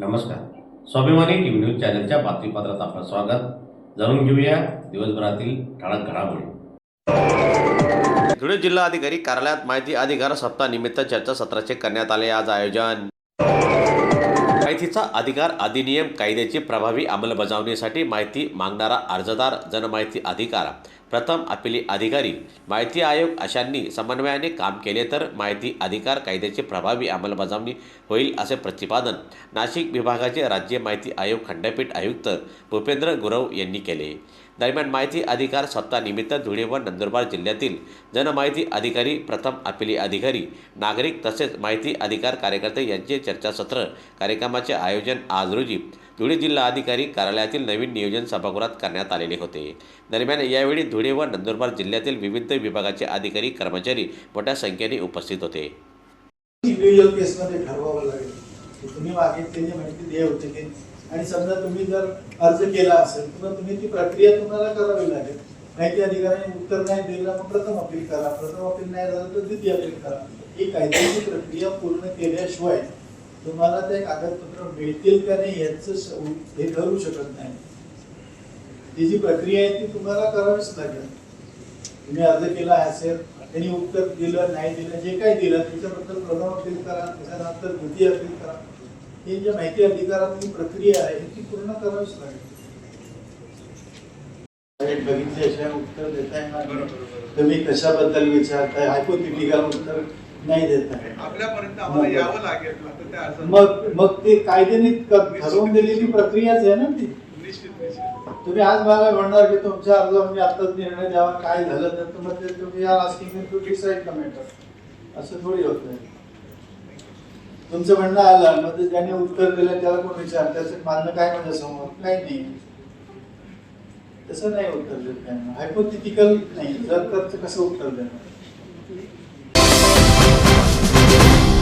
नमस्कार. स्वाभिमानी TV news चॅनलच्या बातमीपत्रात आपलं स्वागत. जाणून घेऊया दिवसभरातील ठळक घडामोडी. धुळे जिल्हा अधिकारी कार्यालयात माहिती अधिकार सप्ताहानिमित्त चर्चासत्राचे करण्यात आले आज आयोजन. माहितीचा अधिकार अधिनियम कायद्याची प्रभावी अंमलबजावणीसाठी माहिती मागणारा अर्जदार जनमाहिती अधिकार. प्रथम अपिली अधिकारी माहिती आयोग अशांनी समन्वयाने काम केले तर माहिती अधिकार कायद्याची प्रभावी अंमलबजावणी होईल असे प्रतिपादन नाशिक विभागाचे राज्य माहिती आयोग खंडपीठ आयुक्त भूपेंद्र गुरव यांनी केले. दरम्यान माहिती अधिकार सप्ताहानिमित्त धुळे व नंदुरबार जिल्ह्यातील जनमाहिती अधिकारी प्रथम अपिली अधिकारी नागरिक तसेच माहिती अधिकार कार्यकर्ते यांचे चर्चासत्र कार्यक्रमाचे आयोजन आज रोजी धुळे जिल्हा अधिकारी कार्यालयातील नवीन नियोजन सभागृहात करण्यात आलेले होते. दरम्यान यावेळी धुळे व नंदुरबार जिल्ह्यातील विविध विभागाचे अधिकारी कर्मचारी मोठ्या संख्येने उपस्थित होते. इंडिव्हिज्युअल केसमध्ये ठरवावं लागेल. की तुम्ही मागितलेली माहिती द्या होते की आणि समजा तुम्ही जर अर्ज केला असेल तर तुम्ही ती प्रक्रिया तुम्हाला करावी लागेल. माहिती अधिकाऱ्याने उत्तर नाही दिलं मग प्रथम अपील करा. प्रथम अपील नाही झालं तर द्वितीय अपील करा. ही कायद्याची प्रक्रिया पूर्ण केल्याशिवाय तुम्हाला ते कागदपत्र मिळतील का नाही याच हे ठरू शकत नाही. ती जी प्रक्रिया आहे ती तुम्हाला करावीच लागेल. तुम्ही अर्ज केला असेल त्यांनी उत्तर दिलं नाही दिलं जे काही दिलं त्याच्याबद्दल प्रथम अपील करा त्याच्यानंतर द्वितीय अपील करा. ही जी माहिती अधिकारातली प्रक्रिया आहे ती पूर्ण करावीच लागेल. बघितल्याशिवाय उत्तर देताय ना? तुम्ही कशाबद्दल विचारताय? हायपोथिटिकल उत्तर नाही देताय आपल्यापर्यंत आम्हाला यावं लागेल आता त्या असं मग मग ते कायद्याने क- ठरवून दिलेली प्रक्रियाच आहे ना ती? निश्चित निश्चित. तुम्ही आज मला म्हणणार की तुमच्या अर्जामध्ये आताच निर्णय द्यावा काय झालं तर तुम्हाला ते तुम्ही are asking to decide the matter असं थोडी होत नाही. तुमचं म्हणणं आलं मग ते ज्याने उत्तर दिलं त्याला कोण विचार त्याचं मानणं काय माझ्यासमोर? काही नाही. तसं नाही उत्तर देत त्यांना. हायपोथिटिकल नाही. जर तर ते कसं उत्तर देणार?